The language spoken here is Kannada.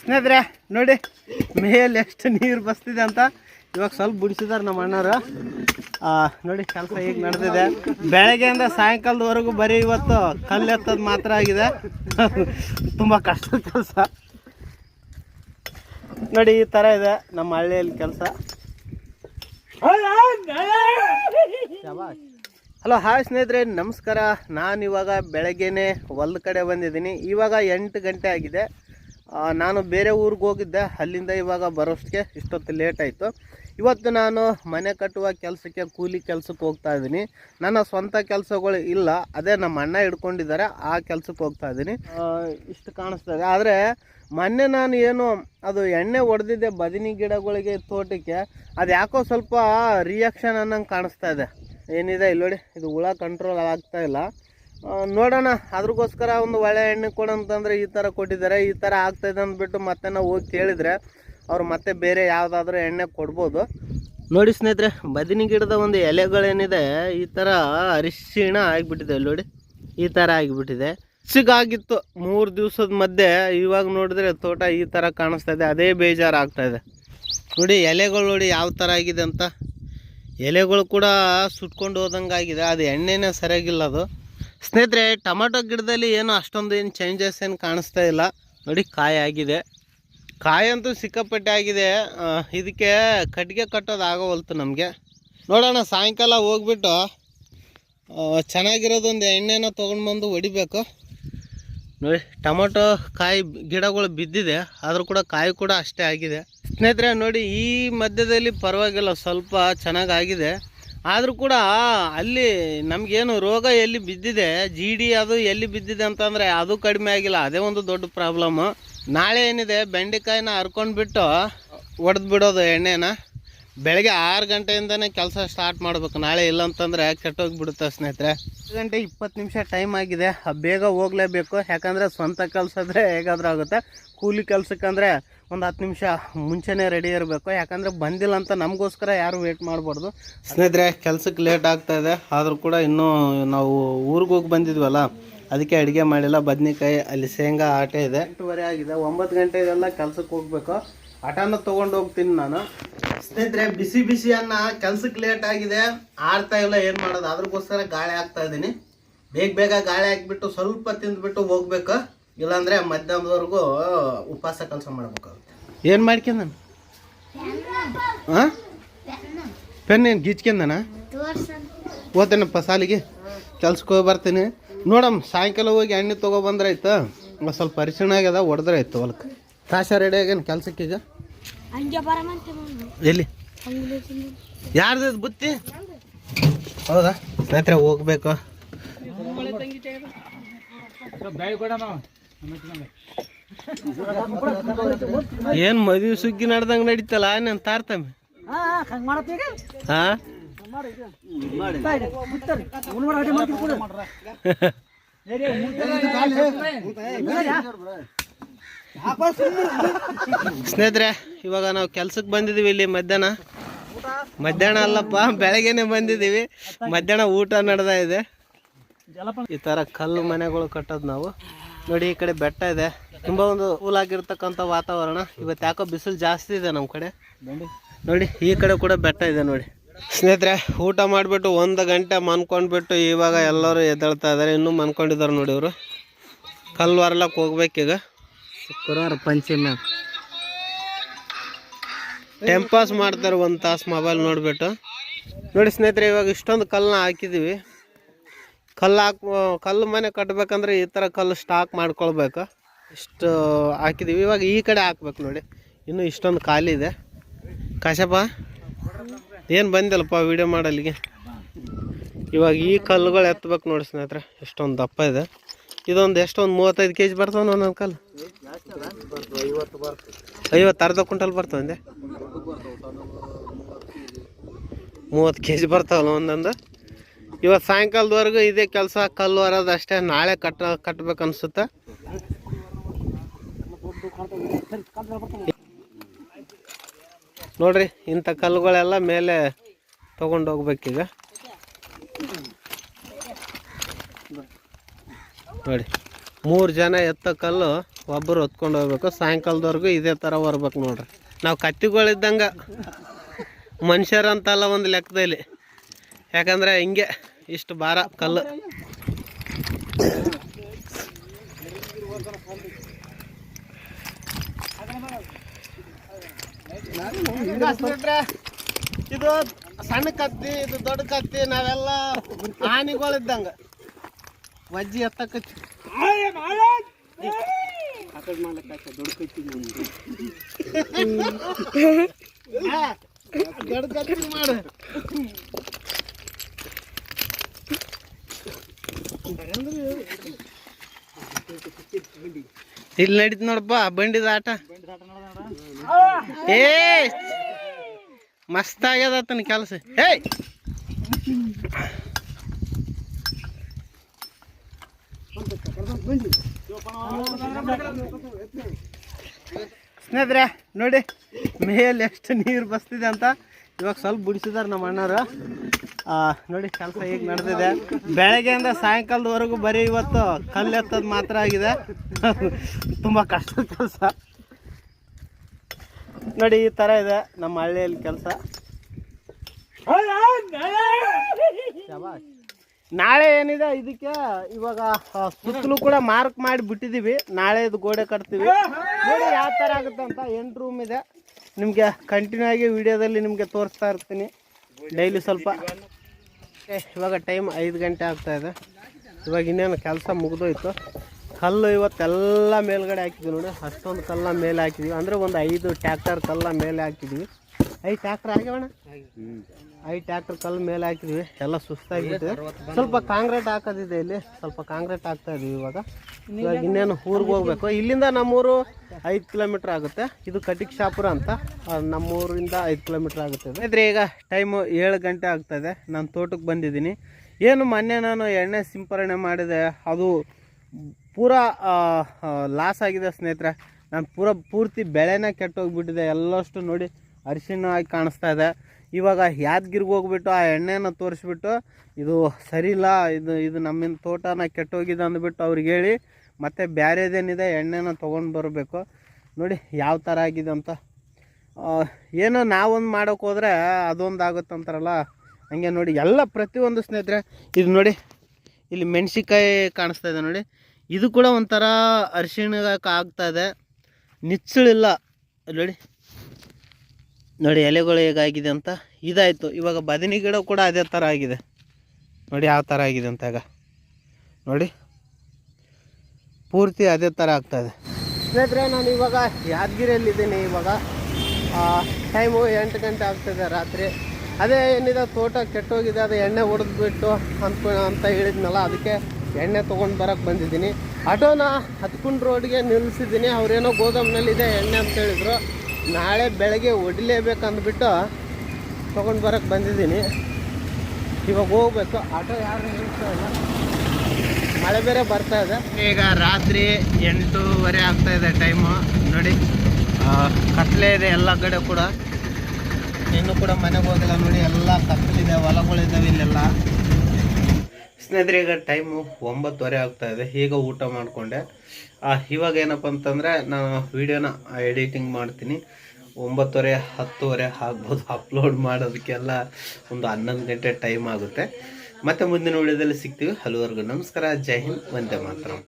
ಸ್ನೇಹಿತರೆ, ನೋಡಿ, ಮೇಲೆ ಎಷ್ಟು ನೀರು ಬಸ್ತಿದೆ ಅಂತ. ಇವಾಗ ಸ್ವಲ್ಪ ಬಿಡಿಸಿದಾರೆ ನಮ್ಮ ಅಣ್ಣರು ನೋಡಿ, ಕೆಲಸ ಈಗ ನಡೆದಿದೆ. ಬೆಳಗ್ಗೆಯಿಂದ ಸಾಯಂಕಾಲದವರೆಗೂ ಬರೀ ಇವತ್ತು ಕಲ್ಲು ಎತ್ತೋದು ಮಾತ್ರ ಆಗಿದೆ. ತುಂಬ ಕಷ್ಟದ ಕೆಲಸ. ನೋಡಿ, ಈ ಥರ ಇದೆ ನಮ್ಮ ಹಳ್ಳಿಯಲ್ಲಿ ಕೆಲಸ. ಹಲೋ, ಹಾಯ್ ಸ್ನೇಹಿತರೆ, ನಮಸ್ಕಾರ. ನಾನು ಇವಾಗ ಬೆಳಗ್ಗೆನೆ ಹೊಲ್ದ ಕಡೆ ಬಂದಿದ್ದೀನಿ. ಇವಾಗ ಎಂಟು ಗಂಟೆ ಆಗಿದೆ. ನಾನು ಬೇರೆ ಊರಿಗೆ ಹೋಗಿದ್ದೆ. ಅಲ್ಲಿಂದ ಇವಾಗ ಬರೋಷ್ಟಕ್ಕೆ ಇಷ್ಟೊತ್ತು ಲೇಟ್ ಆಯಿತು. ಇವತ್ತು ನಾನು ಮನೆ ಕಟ್ಟುವ ಕೆಲಸಕ್ಕೆ, ಕೂಲಿ ಕೆಲಸಕ್ಕೆ ಹೋಗ್ತಾ ಇದ್ದೀನಿ. ನನ್ನ ಸ್ವಂತ ಕೆಲಸಗಳು ಇಲ್ಲ. ಅದೇ ನಮ್ಮ ಅಣ್ಣ ಹಿಡ್ಕೊಂಡಿದ್ದಾರೆ. ಆ ಕೆಲಸಕ್ಕೆ ಹೋಗ್ತಾ ಇದ್ದೀನಿ. ಇಷ್ಟು ಕಾಣಿಸ್ತಾ ಇದೆ. ಆದರೆ ಮೊನ್ನೆ ನಾನು ಏನು, ಅದು ಎಣ್ಣೆ ಹೊಡೆದಿದ್ದೆ ಬದಿನಿ ಗಿಡಗಳಿಗೆ ತೋಟಕ್ಕೆ. ಅದು ಯಾಕೋ ಸ್ವಲ್ಪ ರಿಯಾಕ್ಷನ್ ಅನ್ನಂಗೆ ಕಾಣಿಸ್ತಾ ಇದೆ. ಏನಿದೆ ಇಲ್ಲಿ ನೋಡಿ, ಇದು ಹುಳ ಕಂಟ್ರೋಲ್ ಆಗ್ತಾ ಇಲ್ಲ. ನೋಡೋಣ. ಅದ್ರಗೋಸ್ಕರ ಒಂದು ಒಳ್ಳೆ ಎಣ್ಣೆ ಕೊಡು ಅಂತಂದ್ರೆ ಈ ಥರ ಕೊಟ್ಟಿದ್ದಾರೆ. ಈ ಥರ ಆಗ್ತಾಯಿದೆ ಅಂದ್ಬಿಟ್ಟು ಮತ್ತೆ ನಾವು ಹೋಗಿ ಕೇಳಿದರೆ ಅವ್ರು ಮತ್ತೆ ಬೇರೆ ಯಾವುದಾದ್ರೂ ಎಣ್ಣೆ ಕೊಡ್ಬೋದು. ನೋಡಿ ಸ್ನೇಹಿತರೆ, ಬದಿನಿ ಗಿಡದ ಒಂದು ಎಲೆಗಳೇನಿದೆ, ಈ ಥರ ಅರಿಶಿಣ ಆಗಿಬಿಟ್ಟಿದೆ ನೋಡಿ. ಈ ಥರ ಆಗಿಬಿಟ್ಟಿದೆ. ಸಿಗಾಗಿತ್ತು. ಮೂರು ದಿವಸದ ಮಧ್ಯೆ ಇವಾಗ ನೋಡಿದ್ರೆ ತೋಟ ಈ ಥರ ಕಾಣಿಸ್ತಾ ಇದೆ. ಅದೇ ಬೇಜಾರು ಆಗ್ತಾ ಇದೆ. ನೋಡಿ, ಎಲೆಗಳು ನೋಡಿ ಯಾವ ಥರ ಆಗಿದೆ ಅಂತ. ಎಲೆಗಳು ಕೂಡ ಸುಟ್ಕೊಂಡು ಹೋದಂಗೆ ಆಗಿದೆ ಅದು ಎಣ್ಣೆನೇ ಸರಿಯಾಗಿಲ್ಲ ಅದು. ಸ್ನೇಹಿತರೆ, ಟೊಮೆಟೊ ಗಿಡದಲ್ಲಿ ಏನು ಅಷ್ಟೊಂದು ಏನು ಚೇಂಜಸ್ ಏನು ಕಾಣಿಸ್ತಾ ಇಲ್ಲ. ನೋಡಿ, ಕಾಯಿ ಆಗಿದೆ. ಕಾಯಿ ಅಂತೂ ಸಿಕ್ಕಾಪಟ್ಟೆ ಆಗಿದೆ. ಇದಕ್ಕೆ ಕಟ್ಟಿಗೆ ಕಟ್ಟೋದು ಆಗೋವಲ್ತು ನಮಗೆ. ನೋಡೋಣ, ಸಾಯಂಕಾಲ ಹೋಗ್ಬಿಟ್ಟು ಚೆನ್ನಾಗಿರೋದೊಂದು ಎಣ್ಣೆನ ತೊಗೊಂಡು ಬಂದು ಹೊಡಿಬೇಕು. ನೋಡಿ, ಟೊಮೊಟೊ ಕಾಯಿ ಗಿಡಗಳು ಬಿದ್ದಿದೆ. ಆದರೂ ಕೂಡ ಕಾಯಿ ಕೂಡ ಅಷ್ಟೇ ಆಗಿದೆ. ಸ್ನೇಹಿತರೆ, ನೋಡಿ, ಈ ಮಧ್ಯದಲ್ಲಿ ಪರವಾಗಿಲ್ಲ. ಸ್ವಲ್ಪ ಚೆನ್ನಾಗಾಗಿದೆ. ಆದರೂ ಕೂಡ ಅಲ್ಲಿ ನಮಗೇನು ರೋಗ ಎಲ್ಲಿ ಬಿದ್ದಿದೆ ಜಿ ಡಿ ಅದು ಎಲ್ಲಿ ಬಿದ್ದಿದೆ ಅಂತಂದರೆ ಅದು ಕಡಿಮೆ ಆಗಿಲ್ಲ. ಅದೇ ಒಂದು ದೊಡ್ಡ ಪ್ರಾಬ್ಲಮ್ಮು ನಾಳೆ ಏನಿದೆ, ಬೆಂಡೆಕಾಯಿನ ಹರ್ಕೊಂಡ್ಬಿಟ್ಟು ಒಡೆದು ಬಿಡೋದು ಎಣ್ಣೆನ. ಬೆಳಗ್ಗೆ ಆರು ಗಂಟೆಯಿಂದನೇ ಕೆಲಸ ಸ್ಟಾರ್ಟ್ ಮಾಡ್ಬೇಕು. ನಾಳೆ ಇಲ್ಲ ಅಂತಂದರೆ ಕೆಟ್ಟೋಗ್ಬಿಡುತ್ತೆ ಸ್ನೇಹಿತರೆ? ಆರು ಗಂಟೆ ಇಪ್ಪತ್ತು ನಿಮಿಷ ಟೈಮ್ ಆಗಿದೆ. ಬೇಗ ಹೋಗಲೇಬೇಕು. ಯಾಕಂದರೆ ಸ್ವಂತ ಕೆಲಸ ಹೇಗಾದ್ರೂ ಆಗುತ್ತೆ. ಕೂಲಿ ಕೆಲಸಕ್ಕಂದರೆ ಒಂದು ಹತ್ತು ನಿಮಿಷ ಮುಂಚೆನೇ ರೆಡಿ ಇರಬೇಕು. ಯಾಕಂದರೆ ಬಂದಿಲ್ಲ ಅಂತ ನಮಗೋಸ್ಕರ ಯಾರು ವೇಟ್ ಮಾಡಬಾರ್ದು. ಸ್ನೇಹಿತರೆ ಕೆಲಸಕ್ಕೆ ಲೇಟ್ ಆಗ್ತಾ ಇದೆ. ಆದರೂ ಕೂಡ ಇನ್ನೂ ನಾವು ಊರಿಗೆ ಹೋಗಿ ಬಂದಿದ್ವಲ್ಲ ಅದಕ್ಕೆ ಅಡುಗೆ ಮಾಡಿಲ್ಲ. ಬದ್ನಿಕಾಯಿ ಅಲ್ಲಿ ಶೇಂಗಾ ಆಟೆ ಇದೆ. ಎಂಟೂವರೆ ಆಗಿದೆ. ಒಂಬತ್ತು ಗಂಟೆಗೆಲ್ಲ ಕೆಲಸಕ್ಕೆ ಹೋಗ್ಬೇಕು. ಆಟನ ತೊಗೊಂಡು ಹೋಗ್ತೀನಿ ನಾನು. ಸ್ನೇಹಿತರೆ, ಬಿಸಿ ಬಿಸಿ ಅನ್ನ ಕೆಲ್ಸಕ್ಕೆ ಲೇಟ್ ಆಗಿದೆ. ಆಡ್ತಾ ಇಲ್ಲ, ಏನು ಮಾಡೋದು? ಅದ್ರಗೋಸ್ಕರ ಗಾಳಿ ಹಾಕ್ತಾ ಇದ್ದೀನಿ. ಬೇಗ ಬೇಗ ಗಾಳಿ ಹಾಕ್ಬಿಟ್ಟು ಸ್ವಲ್ಪ ತಿಂದ್ಬಿಟ್ಟು ಹೋಗ್ಬೇಕು. ಇಲ್ಲಾಂದ್ರೆ ಮಧ್ಯಾಹ್ನದವರೆಗೂ ಉಪವಾಸ ಕೆಲಸ ಮಾಡ್ಬೇಕಾಗುತ್ತೆ. ಏನು ಮಾಡ್ಕೊಂಡ ಪೆನ್ ಏನು ಗೀಚ್ಕೊಂಡನ? ಓದ್ತೇನಪ್ಪ ಸಾಲಿಗೆ? ಕೆಲ್ಸಕ್ಕೆ ಹೋಗಿ ಬರ್ತೀನಿ. ನೋಡಮ್ಮ ಸಾಯಂಕಾಲ ಹೋಗಿ ಎಣ್ಣೆ ತೊಗೊಬಂದ್ರೆ ಆಯ್ತಾ? ಸ್ವಲ್ಪ ಅರಿಶಿಣ ಆಗ್ಯದ ಹೊಡೆದ್ರಾಯ್ತು ಹೊಲಕ್ಕೆ. ಕಾಶ ರೆಡಿ ಆಗ್ಯಾನ ಕೆಲ್ಸಕ್ಕೆ ಈಗ? ಎಲ್ಲಿ? ಯಾರ್ದು ಬುತ್ತಿ? ಹೌದಾ? ಸ್ನೇಹಿತರೆ ಹೋಗ್ಬೇಕು. ಏನ್ ಮದುವೆ ಸುಗ್ಗಿ ನಡ್ದಂಗ ನಡೀತಲ್ಲ? ನಾನು ತಾರ್ತಮ್ಮೆ ಹಾ ಸ್ನೇಹಿತರೆ, ಇವಾಗ ನಾವು ಕೆಲ್ಸಕ್ಕೆ ಬಂದಿದ್ದೀವಿ ಇಲ್ಲಿ ಮಧ್ಯಾಹ್ನ. ಮಧ್ಯಾಹ್ನ ಅಲ್ಲಪ್ಪ, ಬೆಳಗ್ಗೆನೆ ಬಂದಿದ್ದೀವಿ ಮಧ್ಯಾಹ್ನ ಊಟ ನಡೆದ ಇದೆ. ಈ ತರ ಕಲ್ಲು ಮನೆಗಳು ಕಟ್ಟೋದು ನಾವು. ನೋಡಿ, ಈ ಕಡೆ ಬೆಟ್ಟ ಇದೆ. ತುಂಬಾ ಒಂದು ಕೂಲ್ ಆಗಿರ್ತಕ್ಕಂಥ ವಾತಾವರಣ. ಇವತ್ತು ಯಾಕೋ ಬಿಸಿಲು ಜಾಸ್ತಿ ಇದೆ ನಮ್ಮ ಕಡೆ. ನೋಡಿ, ಈ ಕಡೆ ಕೂಡ ಬೆಟ್ಟ ಇದೆ ನೋಡಿ. ಸ್ನೇಹಿತರೆ, ಊಟ ಮಾಡಿಬಿಟ್ಟು ಒಂದು ಗಂಟೆ ಮನ್ಕೊಂಡ್ಬಿಟ್ಟು ಇವಾಗ ಎಲ್ಲರೂ ಎದ್ದೇಳ್ತಾ ಇದ್ದಾರೆ ಇನ್ನೂ ಮನ್ಕೊಂಡಿದ್ದಾರೆ ನೋಡಿ ಇವರು. ಕಲ್ಲು ಹೋಗ್ಬೇಕು ಹೋಗ್ಬೇಕೀಗ. ಶುಕ್ರವಾರ ಪಂಚಮಿ. ಟೈಮ್ ಪಾಸ್ ಮಾಡ್ತಾರೆ ಒಂದು ತಾಸು ಮೊಬೈಲ್ ನೋಡಿಬಿಟ್ಟು. ನೋಡಿ ಸ್ನೇಹಿತರೆ, ಇವಾಗ ಇಷ್ಟೊಂದು ಕಲ್ಲನ್ನ ಹಾಕಿದ್ದೀವಿ ಕಲ್ಲು ಹಾಕ್ ಕಲ್ಲು ಮನೆ ಕಟ್ಟಬೇಕಂದ್ರೆ ಈ ಥರ ಕಲ್ಲು ಸ್ಟಾಕ್ ಮಾಡ್ಕೊಳ್ಬೇಕು. ಇಷ್ಟು ಹಾಕಿದ್ದೀವಿ ಇವಾಗ ಈ ಕಡೆ ಹಾಕ್ಬೇಕು ನೋಡಿ. ಇನ್ನೂ ಇಷ್ಟೊಂದು ಖಾಲಿ ಇದೆ. ಕಾಶಪ್ಪ ಏನು ಬಂದಿಲ್ಲಪ್ಪ ವಿಡಿಯೋ ಮಾಡಲ್ಲಿಗೆ ಇವಾಗ ಈ ಕಲ್ಲುಗಳು ಎತ್ತಬೇಕು ನೋಡಿ ಸ್ನೇಹಿತರೆ. ಎಷ್ಟೊಂದು ದಪ್ಪ ಇದೆ. ಇದೊಂದು ಎಷ್ಟೊಂದು ಮೂವತ್ತೈದು ಕೆ ಜಿ ಬರ್ತಾವ ಒಂದೊಂದು ಕಲ್ಲು? ಐವತ್ತು ಅರ್ಧ ಕ್ವಿಂಟಲ್ ಬರ್ತಾವಂದೆ ಮೂವತ್ತು ಕೆ ಜಿ ಬರ್ತಾವಲ್ಲ ಒಂದೊಂದು. ಇವತ್ತು ಸಾಯಂಕಾಲದವರೆಗೂ ಇದೇ ಕೆಲಸ, ಕಲ್ಲು ಹರೋದು ಅಷ್ಟೇ, ನಾಳೆ ಕಟ್ಟ, ಕಟ್ಬೇಕು ಅನ್ಸುತ್ತೆ? ನೋಡ್ರಿ, ಇಂಥ ಕಲ್ಲುಗಳೆಲ್ಲ ಮೇಲೆ ತಗೊಂಡು ಹೋಗ್ಬೇಕೀಗ. ನೋಡಿ. ಮೂರು ಜನ ಎತ್ತ ಕಲ್ಲು ಒಬ್ಬರು ಹೊತ್ಕೊಂಡು ಹೋಗ್ಬೇಕು. ಸಾಯಂಕಾಲದವರೆಗೂ ಇದೇ ಥರ ಬರ್ಬೇಕು ನೋಡ್ರಿ. ನಾವು ಕತ್ತಿಗಳಿದ್ದಂಗೆ ಮನುಷ್ಯರಂತಲ್ಲ ಒಂದು ಲೆಕ್ಕದಲ್ಲಿ. ಯಾಕಂದ್ರೆ ಹಿಂಗೆ ಇಷ್ಟು ಭಾರ ಕಲ್ಲು. ಇದು ಸಣ್ಣ ಕತ್ತಿ, ಇದು ದೊಡ್ಡ ಕತ್ತಿ, ನಾವೆಲ್ಲ ಆನೆಗಳಿದ್ದಂಗೆ. ವಜ್ಜಿ ಎತ್ತಕತ್ತಿ ಇಲ್ಲಿ ನಡೀತು ನೋಡಪ್ಪ ಬಂಡಿದ ಆಟ. ಏ ಮಸ್ತ್ ಆಗ್ಯದ ಆತನ ಕೆಲಸ. ಏಯ್! ಸ್ನೇಹಿತರೆ, ನೋಡಿ, ಮೇಲೆ ಎಷ್ಟು ನೀರು ಬಸ್ತಿದೆ ಅಂತ. ಇವಾಗ ಸ್ವಲ್ಪ ಬಿಡಿಸಿದಾರೆ ನಮ್ಮ ಅಣ್ಣರು ನೋಡಿ, ಕೆಲಸ ಈಗ ನಡೆದಿದೆ. ಬೆಳಗ್ಗೆಯಿಂದ ಸಾಯಂಕಾಲದವರೆಗೂ ಬರೀ ಇವತ್ತು ಕಲ್ಲು ಎತ್ತೋದು ಮಾತ್ರ ಆಗಿದೆ. ತುಂಬ ಕಷ್ಟದ ಕೆಲಸ. ನೋಡಿ, ಈ ಥರ ಇದೆ ನಮ್ಮ ಹಳ್ಳಿಯಲ್ಲಿ ಕೆಲಸ. ನಾಳೆ ಏನಿದೆ? ಇದಕ್ಕೆ ಇವಾಗ ಸುತ್ತಲೂ ಕೂಡ ಮಾರ್ಕ್ ಮಾಡಿ ಬಿಟ್ಟಿದೀವಿ. ನಾಳೆ ಇದು ಗೋಡೆ ಕಟ್ತೀವಿ. ನೋಡಿ ಯಾವ ಥರ ಆಗುತ್ತೆ ಅಂತ ಎಂಟು ರೂಮ್ ಇದೆ. ನಿಮಗೆ ಕಂಟಿನ್ಯೂ ಆಗಿ ವಿಡಿಯೋದಲ್ಲಿ ನಿಮಗೆ ತೋರಿಸ್ತಾ ಇರ್ತೀನಿ. ಡೈಲಿ ಸ್ವಲ್ಪ. ಇವಾಗ ಟೈಮ್ ಐದು ಗಂಟೆ ಆಗ್ತಾ ಇದೆ. ಇವಾಗ ಇನ್ನೇನು ಕೆಲಸ ಮುಗಿದೋಯ್ತು. ಕಲ್ಲು ಇವತ್ತೆಲ್ಲ ಮೇಲ್ಗಡೆ ಹಾಕಿದ್ವಿ ನೋಡಿ. ಅಷ್ಟೊಂದು ಕಲ್ಲ ಮೇಲೆ ಹಾಕಿದ್ವಿ. ಅಂದರೆ ಒಂದು ಐದು ಟ್ಯಾಕ್ಟರ್ ಕಲ್ಲ ಮೇಲೆ ಹಾಕಿದ್ವಿ. ಐದು ಟ್ಯಾಕ್ಟರ್ ಆಗ್ಯಾವಣ ಐ ಟ್ಯಾಕ್ಟರ್ ಕಲ್ಲು ಮೇಲೆ ಹಾಕಿದ್ವಿ. ಎಲ್ಲ ಸುಸ್ತಾಗಿಬಿಟ್ಟಿದೆ. ಸ್ವಲ್ಪ ಕಾಂಕ್ರೀಟ್ ಹಾಕೋದಿದೆ ಇಲ್ಲಿ. ಸ್ವಲ್ಪ ಕಾಂಕ್ರೀಟ್ ಹಾಕ್ತಾ ಇದೀವಿ ಇವಾಗ. ಇವಾಗ ಇನ್ನೇನು ಊರಿಗೆ ಹೋಗ್ಬೇಕು. ಇಲ್ಲಿಂದ ನಮ್ಮೂರು ಐದು ಕಿಲೋಮೀಟ್ರ್ ಆಗುತ್ತೆ. ಇದು ಕಟಿಕ್ ಶಾಪುರ ಅಂತ ನಮ್ಮೂರಿಂದ ಐದು ಕಿಲೋಮೀಟ್ರ್ ಆಗುತ್ತೆ ಇದ್ರೆ ಈಗ ಟೈಮು ಏಳು ಗಂಟೆ ಆಗ್ತದೆ ನಾನು ತೋಟಕ್ಕೆ ಬಂದಿದ್ದೀನಿ. ಏನು ಮೊನ್ನೆ ನಾನು ಎಣ್ಣೆ ಸಿಂಪರಣೆ ಮಾಡಿದೆ. ಅದು ಪೂರಾ ಲಾಸ್ ಆಗಿದೆ ಸ್ನೇಹಿತರೆ. ನಾನು ಪೂರ, ಪೂರ್ತಿ ಬೆಳೆನೇ ಕೆಟ್ಟೋಗ್ಬಿಟ್ಟಿದೆ. ಎಲ್ಲಷ್ಟು ನೋಡಿ ಅರಿಶಿಣ ಆಗಿ ಕಾಣಿಸ್ತಾ ಇದೆ. ಇವಾಗ ಯಾದಗಿರಿಗೆ ಹೋಗ್ಬಿಟ್ಟು ಆ ಎಣ್ಣೆನ ತೋರಿಸ್ಬಿಟ್ಟು ಇದು ಸರಿ ಇಲ್ಲ ಇದು ಇದು ನಮ್ಮಿಂದ ತೋಟನ ಕೆಟ್ಟೋಗಿದೆ ಅಂದ್ಬಿಟ್ಟು ಅವ್ರಿಗೆ ಹೇಳಿ ಮತ್ತೆ ಬೇರೆದೇನಿದೆ ಎಣ್ಣೆನ ತೊಗೊಂಡು ಬರಬೇಕು. ನೋಡಿ ಯಾವ ಥರ ಆಗಿದೆ ಅಂತ. ಏನೋ ನಾವೊಂದು ಮಾಡೋಕೆ ಹೋದರೆ ಅದೊಂದು ಆಗುತ್ತೆ ಅಂತಾರಲ್ಲ. ಹಂಗೆ ನೋಡಿ, ಎಲ್ಲ ಪ್ರತಿಯೊಂದು ಸ್ನೇಹಿತರೆ, ಇದು ನೋಡಿ, ಇಲ್ಲಿ ಮೆಣಸಿಕಾಯಿ ಕಾಣಿಸ್ತಾ ಇದೆ ನೋಡಿ. ಇದು ಕೂಡ ಒಂಥರ ಅರಿಶಿಣ ಆಗ್ತಾ ಇದೆ. ನಿಚ್ಚಳಿಲ್ಲ ನೋಡಿ. ನೋಡಿ ಎಲೆಗಳು ಹೇಗಾಗಿದೆ ಅಂತ. ಇದಾಯಿತು. ಇವಾಗ ಬದನೆ ಗಿಡ ಕೂಡ ಅದೇ ಥರ ಆಗಿದೆ. ನೋಡಿ ಯಾವ ಥರ ಆಗಿದೆ ಅಂತ ಈಗ. ನೋಡಿ. ಪೂರ್ತಿ ಅದೇ ಥರ ಆಗ್ತಾಯಿದೆ ಸ್ನೇಹಿತರೆ, ನಾನು ಇವಾಗ ಯಾದಗಿರಿಯಲ್ಲಿದ್ದೀನಿ ಇವಾಗ ಟೈಮು ಎಂಟು ಗಂಟೆ ಆಗ್ತದೆ ರಾತ್ರಿ. ಅದೇ ಏನಿದೆ, ತೋಟ ಕೆಟ್ಟೋಗಿದೆ, ಅದು ಎಣ್ಣೆ ಹೊಡೆದ್ಬಿಟ್ಟು ಅಂತ ಅಂತ ಹೇಳಿದ್ನಲ್ಲ, ಅದಕ್ಕೆ ಎಣ್ಣೆ ತೊಗೊಂಡು ಬರೋಕ್ಕೆ ಬಂದಿದ್ದೀನಿ. ಆಟೋನ ಹತ್ಕೊಂಡು ರೋಡ್ಗೆ ನಿಲ್ಲಿಸಿದ್ದೀನಿ ಅವರೇನೋ ಗೋದಾಮ್ನಲ್ಲಿದೆ ಎಣ್ಣೆ ಅಂತ ಹೇಳಿದ್ರು. ನಾಳೆ ಬೆಳಗ್ಗೆ ಹೊಡಿಲೇಬೇಕು ಅಂದ್ಬಿಟ್ಟು ತೊಗೊಂಡು ಬರೋಕ್ಕೆ ಬಂದಿದ್ದೀನಿ. ಇವಾಗ ಹೋಗ್ಬೇಕು. ಆಟೋ ಯಾರು ನಿಲ್ಲಿಸ್ತಾ ಮಳೆ ಬೇರೆ ಬರ್ತಾ ಇದೆ. ಈಗ ರಾತ್ರಿ ಎಂಟೂವರೆ ಆಗ್ತಾ ಇದೆ ಟೈಮು ನೋಡಿ ಕತ್ಲೆ ಇದೆ ಎಲ್ಲ ಕಡೆ ಕೂಡ. ಇನ್ನು ಕೂಡ ಮನೆಗೆ ಹೋಗಿಲ್ಲ ನೋಡಿ, ಎಲ್ಲ ಕತ್ತಲಿದೆ ಹೊಲಗಳಿದ್ದಾವೆ ಇಲ್ಲೆಲ್ಲ. ಸ್ನೇಹಿತರೆ ಈಗ ಟೈಮು ಒಂಬತ್ತುವರೆ ಆಗ್ತಾ ಇದೆ. ಈಗ ಊಟ ಮಾಡಿಕೊಂಡೆ. ಇವಾಗ ಏನಪ್ಪ ಅಂತಂದರೆ ನಾನು ವೀಡಿಯೋನ ಎಡಿಟಿಂಗ್ ಮಾಡ್ತೀನಿ. ಒಂಬತ್ತುವರೆ, ಹತ್ತುವರೆ ಆಗ್ಬೋದು ಅಪ್ಲೋಡ್ ಮಾಡೋದಕ್ಕೆಲ್ಲ ಒಂದು ಹನ್ನೊಂದು ಗಂಟೆ ಟೈಮ್ ಆಗುತ್ತೆ. ಮತ್ತೆ ಮುಂದಿನ ವಿಡಿಯೋದಲ್ಲಿ ಸಿಗ್ತೀವಿ. ಹಲವರೆಗೂ ನಮಸ್ಕಾರ. ಜೈ ಹಿಂದ್. ವಂದೇ ಮಾತರಂ.